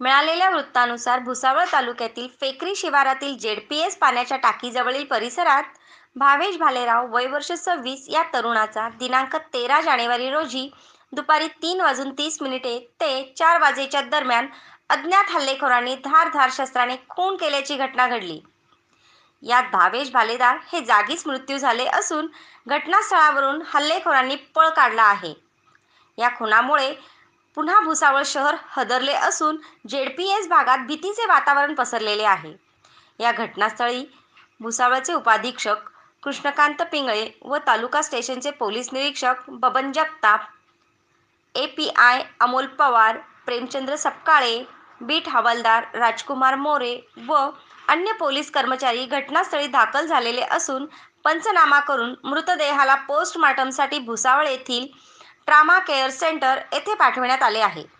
मिळालेल्या वृत्तानुसार भुसावळ तालुक्यातील फेकरी शिवारातील जेडपीएस पाण्याच्या टाकीजवळील परिसरात भावेश भालेराव वय वर्ष सव्वीस या तरुणाचा दिनांक तेरा जानेवारी रोजी दुपारी तीन वाजून तीस मिनिटे ते चार वाजेच्या दरम्यान अज्ञात हल्लेखोरांनी धारधार शस्त्राने खून केल्याची घटना घडली. यात भावेश भालेदार हे जागीच मृत्यू झाले असून घटनास्थळावरून हल्लेखोरांनी पळ काढला आहे. या खुनामुळे पुन्हा भुसावळ शहर हदरले असून जेडपीएस भागात भीतीचे वातावरण पसरलेले आहे. या घटनास्थळी भुसावळचे उपाधीक्षक कृष्णकांत पिंगळे व तालुका स्टेशनचे पोलीस निरीक्षक Baban Jagtap, A P I Amol Pawar, Premchandra Sapkale, beat हवालदार राजकुमार मोरे व अन्य पोलीस कर्मचारी घटनास्थळी दाखल झालेले असून पंचनामा करून मृतदेहाला पोस्टमार्टमसाठी भुसावळ येथील ट्रामा केअर सेंटर येथे पाठविण्यात आले आहे.